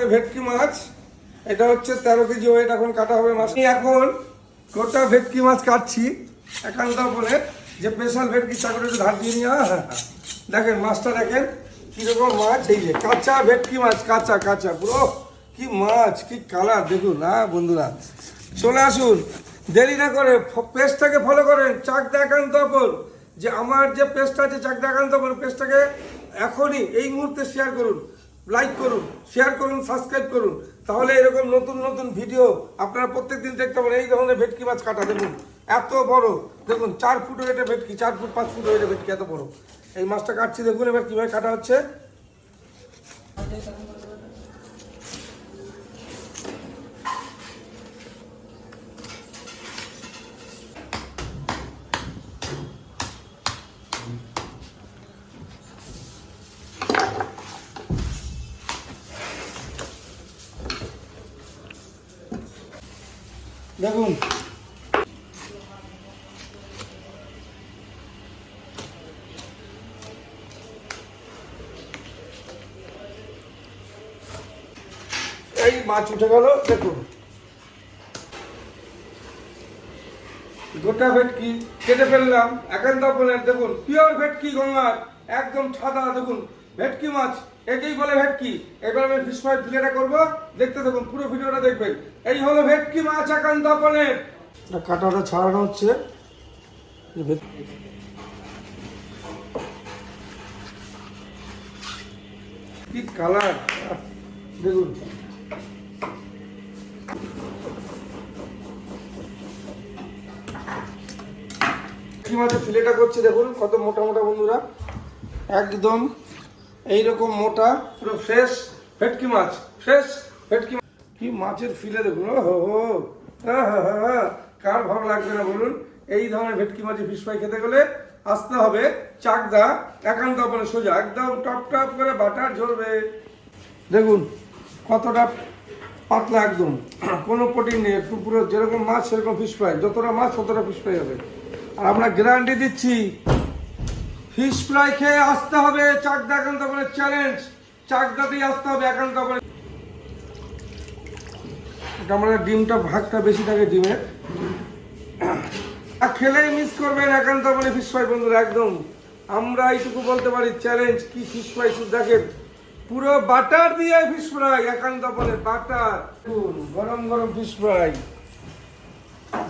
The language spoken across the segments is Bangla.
আমাদের ভেটকি মাছ। এটা হচ্ছে তেরো কেজি ওয়েট এখন কাটা হবে মাছ। এখন গোটা ভেটকি মাছ কাটছি একান্ত বলে। যে স্পেশাল ভেটকি চাকরি একটু ধার দিয়ে নিয়ে। হ্যাঁ। দেখেন, মাছটা দেখেন, কীরকম মাছ। এই যে কাঁচা ভেটকি মাছ, কাঁচা কাঁচা। পুরো কি মাছ, কি কালার দেখুন না বন্ধুরা। চলে আসুন। দেরি না করে পেজটাকে ফলো করেন। চাক দেখান্ত অপর। যে আমার যে পেজটা আছে চাক দেখান্ত অপর পেজটাকে এখনই এই মুহূর্তে শেয়ার করুন। লাইক করুন শেয়ার করুন সাবস্ক্রাইব করুন। তাহলে এরকম নতুন নতুন ভিডিও আপনারা প্রত্যেক দিন দেখতে পারেন এই ধরনের ভেটকি মাছ কাটা। দেখুন, এত বড়। দেখুন, চার ফুট হয়ে ভেটকি, চার ফুট পাঁচ ফুট হয়ে ভেটকি, এত বড়। এই মাছটা কাটছি। দেখুন এবার কীভাবে কাটা হচ্ছে। দেখুন। এই মাছ উঠে গেল, দেখুন। গোটা ভেটকি কেটে ফেললাম, একান্ত বলেন, দেখুন পিওর ভেটকি গঙ্গার, একদম সাদা, দেখুন। ভেটকি মাছ। একেই বলে ভেটকি। এবার আমি ফিশ ফ্রাই ফিলেটা করব। দেখতে দেখুন পুরো ভিডিওটা দেখবেন। এই হলো ভেটকি মাছ একান্ত বলেন কাটাটা ছাড়ানো হচ্ছে। কি কালার দেখুন। কি মাছের ফিলেটা করছে দেখুন কত মোটা মোটা বন্ধুরা। একদম এইরকম মোটা পুরো ফ্রেশ ভেটকি মাছ ফ্রেশ ভেটকি মাছ। কি মাছের ফিলে দেখুন ও হো হো কার ভালো লাগবে না বলুন? এই ধরনের ভেটকি মাছের ফিশ ফ্রাই খেতে গেলে আসতে হবে চাকদা একান্ত মানে সোজা একদম টপ টপ করে বাটার ঝরবে। দেখুন কতটা পাতলা একদম। কোনো প্রোটিন নেই একটু পুরো যেরকম মাছ সেরকম ফিশ ফ্রাই যতটা মাছ ততটা ফিশ ফ্রাই হবে। আর আমরা গ্যারান্টি দিচ্ছি ফিশ ফ্রাই খেয়ে আসতে হবে চাকদা চ্যালেঞ্জ আসতে হবে আমরা ডিমটা ভাগটা বেশি থাকে ডিমের। আর খেলেই মিস করবেন ফিশ ফ্রাই বন্ধুরা, একদম। আমরা এইটুকু বলতে পারি চ্যালেঞ্জ কি ফিশ ফ্রাই শুধু পুরো বাটার দিয়ে ফিশ ফ্রাই, একান্ত বলে বাটার। গরম গরম ফিশ ফ্রাই।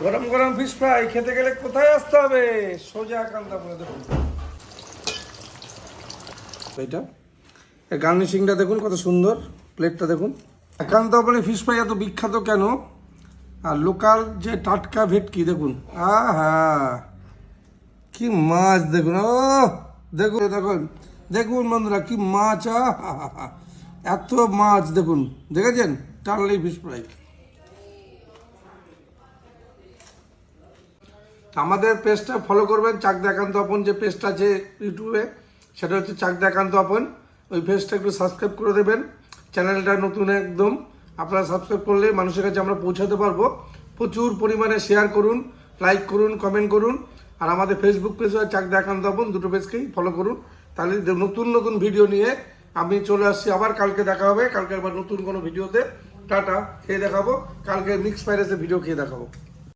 গরম গরম ফিশ ফ্রাই, খেতে গেলে কোথায় আসতে হবে? সোজা একান্ত বলে দেখুন। এই গার্নিশিংটা দেখুন, কত সুন্দর। প্লেটটা দেখুন। একান্ত বলে ফিশ ফ্রাই এত বিখ্যাত কেন? আর লোকাল যে টাটকা ভেটকি, দেখুন। আহা! কি মাছ, দেখুন। ও, দেখুন দেখুন দেখুন বন্ধুরা, কি মাছ এত মাছ, দেখুন। দেখেছেন? টার্লি ফিশ ফ্রাই আমাদের পেজটা ফলো করবেন। চাক দেখান্ত আপন যে পেজটা আছে ইউটিউবে সেটা হচ্ছে চাক দেখান্ত আপন। ওই পেজটা একটু সাবস্ক্রাইব করে দেবেন। চ্যানেলটা নতুন একদম। আপনারা সাবস্ক্রাইব করলে মানুষের কাছে আমরা পৌঁছাতে পারব। প্রচুর পরিমাণে শেয়ার করুন লাইক করুন কমেন্ট করুন। আর আমাদের ফেসবুক পেজ হয় চাক দেখান্ত আপন, দুটো পেজকেই ফলো করুন। তাহলে নতুন নতুন ভিডিও নিয়ে আমি চলে আসছি। আবার কালকে দেখা হবে। কালকে আবার নতুন কোনো ভিডিওতে টাটা, খেয়ে দেখাবো। কালকে মিক্স ফ্রাইড ভিডিও খেয়ে দেখাবো।